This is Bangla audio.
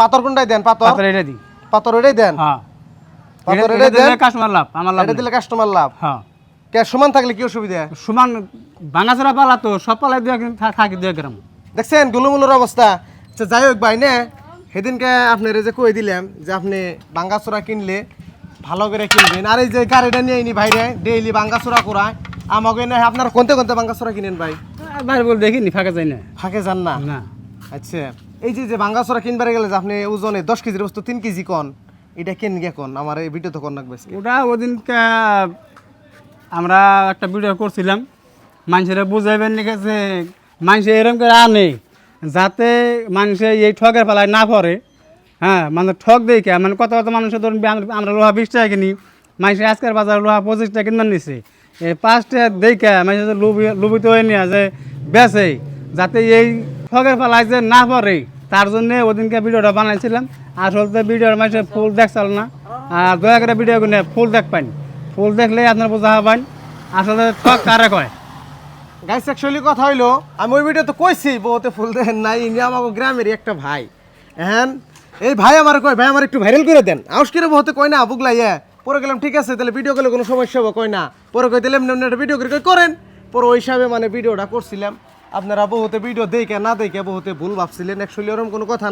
পাথর কোনটাই দেন? পাথর? পাতর এটা দিই। পাথর এটাই দেন? হ্যাঁ। পাথর এটা দেন? কাস্টমার লাভ আমার লাভ এটা দিলে কাস্টমার লাভ? হ্যাঁ। কে সমান থাকলে কি অসুবিধা? সমান ভাঙাচোরা পালা তো সব পালায় দুই থাকি দুই গ্রাম। দেখছেন গুলুমুলুর অবস্থা। আচ্ছা যাই হোক ভাই নে। সেদিনকে আপনার যে কই দিলাম যে আপনি বাঙ্গাচোরা কিনলে ভালো করে কিনবেন। আর এই যে গাড়িটা নিয়ে আইনি ভাইরে ডেইলি বাঙ্গাচোরা করায়। আমাকে না আপনার কোনতে কোনতে বাঙ্গাচোরা কিনেন ভাই? বাইরে বলে দেখিনি ফাঁকা যায় না। ফাঁকে যান না? না। আচ্ছা। এই যে যে বাঙ্গাচোরা কিনবার গেলে যে আপনি ওজনে দশ কেজির বস্তু তিন কেজি কন, এটা কেন গে কোন? আমার এই ভিডিও তো কোন রাখবে ওটা ওদিনকে, আমরা একটা ভিডিও করছিলাম। মানুষেরা বুঝাইবেন লিখেছে মানুষে এরকম করে আনে, যাতে মানুষে এই ঠগের পালায় না পড়ে। হ্যাঁ মানে ঠক দেখে মানে কত কত মানুষের ধরুন আমরা- লোহা বিশ টাকা কিনি মানুষের আজকের বাজার লোহা পঁচিশ টাকা কিনবার নিছে। এই পাঁচ টাকা দেখে মানুষের লুবি লুবিত হয়ে নিয়ে যে বেচে, যাতে এই ঠগের পালায় যে না পড়ে তার জন্য ওদিনকে ভিডিওটা বানাইছিলাম। আসলে ভিডিওর মানুষের ফুল দেখছিল না। আর দয়া করে ভিডিও কিনে ফুল দেখ পান ফুল দেখলে আপনার বোঝা হবেন আসলে ঠক কারে কয়? গাইস অ্যাকচুয়ালি কথা হইল, আমি ওই ভিডিও তো কইছি বহুতে ফুল দেন নাই, ইনি আমাকে গ্রামেরই একটা ভাই। হ্যাঁ এই ভাই আমার কয়, ভাই আমার একটু ভাইরাল করে দেন। আউস করে বহুতে কয় না, বুগলাই পরে গেলাম, ঠিক আছে, তাহলে ভিডিও করলে কোনো সমস্যা হবে, কয় না। পরে কই দিলাম ভিডিও করে করেন। পরে ওই হিসাবে মানে ভিডিওটা করছিলাম। আপনারা বহুতে ভিডিও দেখে না দেখে বহুতে ভুল ভাবছিলেন। অ্যাকচুয়ালি ওরকম কোনো কথা না।